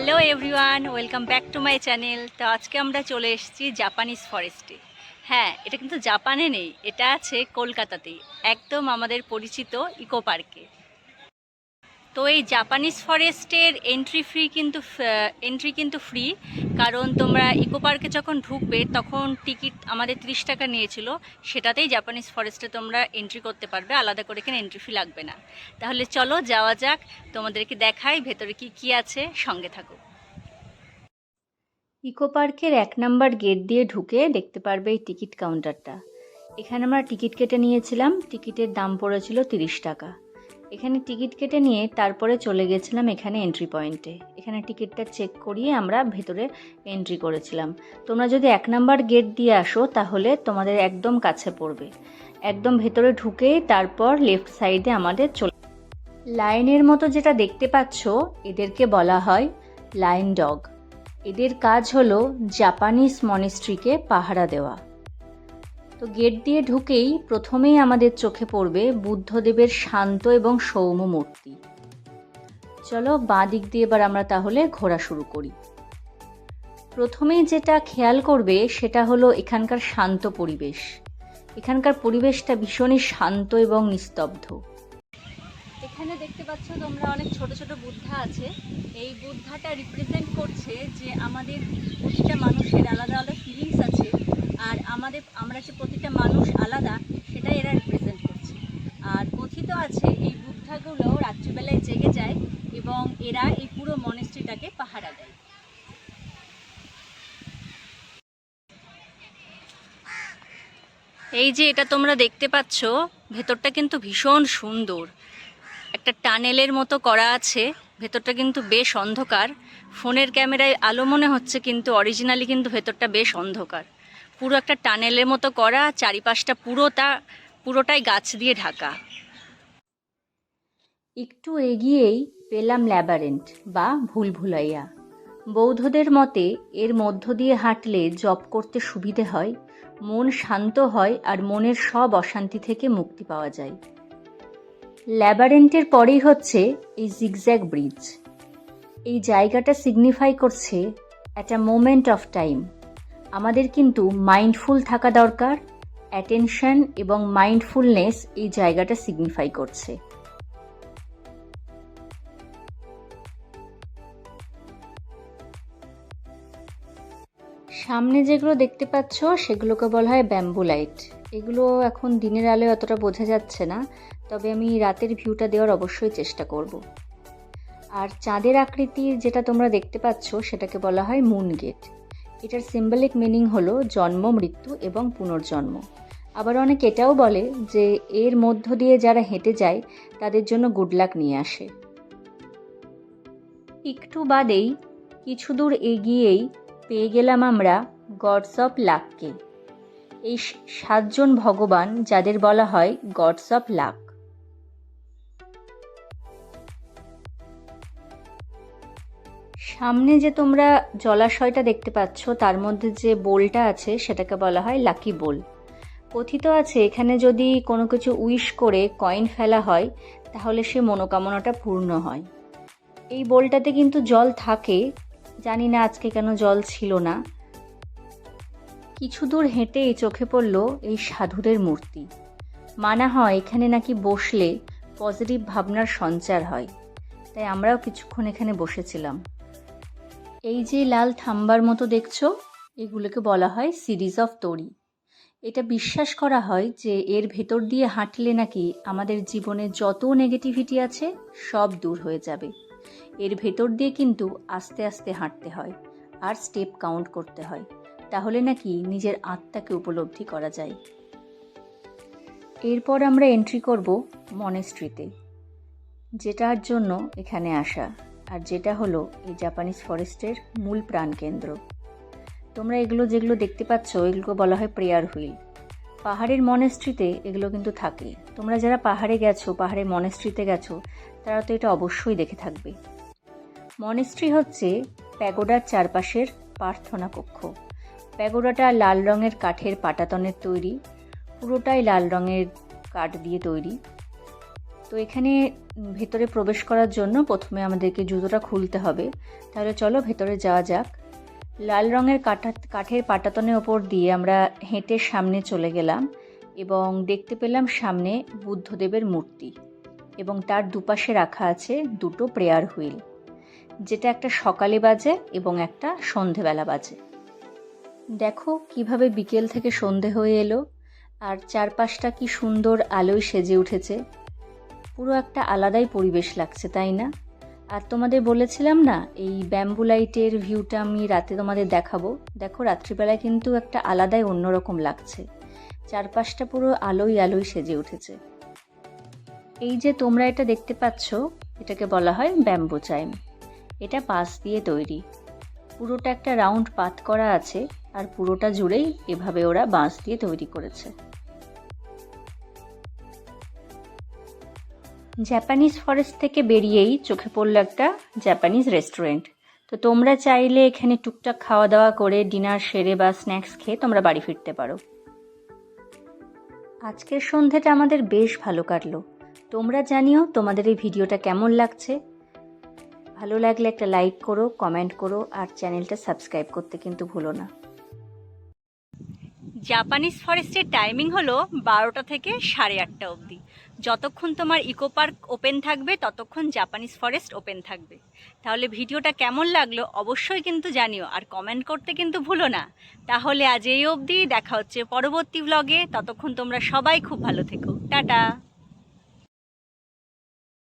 Hello everyone, welcome back to my channel. তো আজকে আমরা চলে এসেছি জাপানিজ ফরেস্টে। হ্যাঁ এটা কিন্তু জাপানে নেই, এটা আছে কলকাতাতেই, একদম আমাদের পরিচিত ইকো পার্কে। তো এই জাপানিজ ফরেস্টের এন্ট্রি ফ্রি কিন্তু এন্ট্রি কিন্তু ফ্রি কারণ তোমরা ইকো পার্কে যখন ঢুকবে, তখন টিকিট আমাদের ত্রিশ টাকা নিয়েছিল, সেটাতেই জাপানিজ ফরেস্টে তোমরা এন্ট্রি করতে পারবে, আলাদা করে এখানে এন্ট্রি ফি লাগবে না। তাহলে চলো যাওয়া যাক, তোমাদেরকে দেখাই ভেতরে কি কি আছে, সঙ্গে থাকো। ইকো পার্কের এক নাম্বার গেট দিয়ে ঢুকে দেখতে পারবে এই টিকিট কাউন্টারটা এখানে আমরা টিকিট কেটে নিয়েছিলাম টিকিটের দাম পড়েছিল তিরিশ টাকা। এখানে টিকিট কেটে নিয়ে তারপরে চলে গেছিলাম এখানে এন্ট্রি পয়েন্টে এখানে টিকিটটা চেক করিয়ে আমরা ভেতরে এন্ট্রি করেছিলাম। তোমরা যদি এক নাম্বার গেট দিয়ে আসো, তাহলে তোমাদের একদম কাছে পড়বে। একদম ভেতরে ঢুকেই তারপর লেফট সাইডে আমাদের চলে লাইনের মতো যেটা দেখতে পাচ্ছ, এদেরকে বলা হয় লাইন ডগ। এদের কাজ হলো জাপানিজ মনিস্ট্রিকে পাহারা দেওয়া। তো গেট দিয়ে ঢুকেই প্রথমেই আমাদের চোখে পড়বে বুদ্ধদেবের শান্ত এবং সৌম্য মূর্তি। চলো বাঁ দিক দিয়ে এবার আমরা তাহলে ঘোরা শুরু করি। প্রথমেই যেটা খেয়াল করবে সেটা হলো এখানকার শান্ত পরিবেশ। এখানকার পরিবেশটা ভীষণই শান্ত এবং নিস্তব্ধ। এখানে দেখতে পাচ্ছ তোমরা অনেক ছোট ছোট বুদ্ধা আছে। এই বুদ্ধাটা রিপ্রেজেন্ট করছে যে আমাদের প্রতিটা মানুষের আলাদা আলাদা ফিলিংস আর আমাদের, আমরা যে প্রতিটা মানুষ আলাদা, সেটাই এরা রিপ্রেজেন্ট করছে। আর কথিত আছে, এই বুদ্ধাগুলো রাত্রিবেলায় জেগে যায় এবং এরা এই পুরো মনেস্ট্রিটাকে পাহারা দেয়। এই যে এটা তোমরা দেখতে পাচ্ছ, ভেতরটা কিন্তু ভীষণ সুন্দর। একটা টানেলের মতো করা আছে, ভেতরটা কিন্তু বেশ অন্ধকার। ফোনের ক্যামেরায় আলো মনে হচ্ছে, কিন্তু অরিজিনালি কিন্তু ভেতরটা বেশ অন্ধকার। পুরো একটা টানেলের মতো করা, চারিপাশটা পুরোটা, পুরোটাই গাছ দিয়ে ঢাকা। একটু এগিয়েই পেলাম ল্যাবারেন্ট বা ভুলভুলাইয়া। বৌদ্ধদের মতে, এর মধ্য দিয়ে হাঁটলে জপ করতে সুবিধে হয়, মন শান্ত হয় আর মনের সব অশান্তি থেকে মুক্তি পাওয়া যায়। ল্যাবারেন্টের পরেই হচ্ছে এই জিগজ্যাগ ব্রিজ এই জায়গাটা সিগনিফাই করছে একটা মোমেন্ট অফ টাইম আমাদের কিন্তু মাইন্ডফুল থাকা দরকার অ্যাটেনশন এবং মাইন্ডফুলনেস এই জায়গাটা সিগনিফাই করছে। সামনে যেগুলো দেখতে পাচ্ছ, সেগুলোকে বলা হয় ব্যাম্বু লাইট এগুলো এখন দিনের আলোয় অতটা বোঝা যাচ্ছে না, তবে আমি রাতের ভিউটা দেওয়ার অবশ্যই চেষ্টা করব। আর চাঁদের আকৃতির যেটা তোমরা দেখতে পাচ্ছ, সেটাকে বলা হয় মুন গেট এটার সিম্বলিক মিনিং হলো জন্ম, মৃত্যু এবং পুনর্জন্ম। আবার অনেক এটাও বলে যে এর মধ্য দিয়ে যারা হেঁটে যায়, তাদের জন্য গুড লাক নিয়ে আসে। একটু বাদেই কিছু দূর এগিয়েই পেয়ে গেলাম আমরা গডস অফ লাককে এই সাতজন ভগবান যাদের বলা হয় গডস অফ লাক সামনে যে তোমরা জলাশয়টা দেখতে পাচ্ছ, তার মধ্যে যে বোলটা আছে, সেটাকে বলা হয় লাকি বোল। কথিত আছে, এখানে যদি কোনো কিছু উইশ করে কয়েন ফেলা হয়, তাহলে সে মনোকামনাটা পূর্ণ হয়। এই বোলটাতে কিন্তু জল থাকে। জানি না আজকে কেন জল ছিল না। কিছু দূর হেঁটেই চোখে পড়ল এই সাধুদের মূর্তি। মানা হয়, এখানে নাকি বসলে পজিটিভ ভাবনার সঞ্চার হয়। তাই আমরাও কিছুক্ষণ এখানে বসেছিলাম। এই যে লাল থাম্বার মতো দেখছ, এগুলোকে বলা হয় সিরিজ অফ তরি এটা বিশ্বাস করা হয় যে এর ভেতর দিয়ে হাঁটলে নাকি আমাদের জীবনে যত নেগেটিভিটি আছে, সব দূর হয়ে যাবে। এর ভেতর দিয়ে কিন্তু আস্তে আস্তে হাঁটতে হয় আর স্টেপ কাউন্ট করতে হয়। তাহলে নাকি নিজের আত্মাকে উপলব্ধি করা যায়। এরপর আমরা এন্ট্রি করব মনেস্ট্রিতে যেটার জন্য এখানে আসা। আর যেটা হলো, এই জাপানিজ ফরেস্টের মূল প্রাণকেন্দ্র তোমরা এগুলো যেগুলো দেখতে পাচ্ছ এগুলো বলা হয় প্রেয়ার হুইল পাহাড়ের মনেস্ট্রিতে এগুলো কিন্তু থাকে তোমরা যারা পাহাড়ে গেছো, পাহাড়ের মনেস্ট্রিতে গেছো, তারা তো এটা অবশ্যই দেখে থাকবে। মনেস্ট্রি হচ্ছে প্যাগোডার চারপাশের প্রার্থনা কক্ষ। প্যাগোডাটা লাল রঙের কাঠের পাটাতনের তৈরি, পুরোটাই লাল রঙের কাঠ দিয়ে তৈরি। তো এখানে ভেতরে প্রবেশ করার জন্য প্রথমে আমাদেরকে জুতোটা খুলতে হবে। তাহলে চলো ভেতরে যাওয়া যাক। লাল রঙের কাঠা, কাঠের পাটাতনের ওপর দিয়ে আমরা হেঁটে সামনে চলে গেলাম এবং দেখতে পেলাম সামনে বুদ্ধদেবের মূর্তি এবং তার দুপাশে রাখা আছে দুটো প্রেয়ার হুইল, যেটা একটা সকালে বাজে এবং একটা সন্ধেবেলা বাজে। দেখো কীভাবে বিকেল থেকে সন্ধে হয়ে এলো, আর চারপাশটা কি সুন্দর আলোয় সেজে উঠেছে। পুরো একটা আলাদাই পরিবেশ লাগছে, তাই না? আর তোমাদের বলেছিলাম না, এই ব্যাম্বু লাইটের ভিউটা আমি রাতে তোমাদের দেখাবো। দেখো, রাত্রিবেলায় কিন্তু একটা আলাদাই অন্যরকম লাগছে। চারপাশটা পুরো আলোয় আলোয় সেজে উঠেছে। এই যে তোমরা এটা দেখতে পাচ্ছ, এটাকে বলা হয় ব্যাম্বু চাইম এটা পাশ দিয়ে তৈরি। পুরোটা একটা রাউন্ড পাত করা আছে, আর পুরোটা জুড়েই এভাবে ওরা বাঁশ দিয়ে তৈরি করেছে। জাপানিজ ফরেস্ট থেকে বেরিয়েই চোখে পড়ল একটা জাপানিজ রেস্টুরেন্ট তো তোমরা চাইলে এখানে টুকটাক খাওয়া দাওয়া করে ডিনার সেরে বা স্ন্যাক্স খেয়ে তোমরা বাড়ি ফিরতে পারো। আজকের সন্ধ্যাটা আমাদের বেশ ভালো কাটলো। তোমরা জানিও তোমাদের এই ভিডিওটা কেমন লাগছে। ভালো লাগলে একটা লাইক করো কমেন্ট করো, আর চ্যানেলটা সাবস্ক্রাইব করতে কিন্তু ভুলো না। জাপানিজ ফরেস্টের টাইমিং হলো বারোটা থেকে সাড়ে আটটা অবধি। যতক্ষণ তোমার ইকো পার্ক ওপেন থাকবে, ততক্ষণ জাপানিজ ফরেস্ট ওপেন থাকবে। তাহলে ভিডিওটা কেমন লাগল অবশ্যই কিন্তু জানিও, আর কমেন্ট করতে কিন্তু ভুলো না। তাহলে আজ এই অবধি, দেখা হচ্ছে পরবর্তী ব্লগে ততক্ষণ তোমরা সবাই খুব ভালো থেকো। টাটা!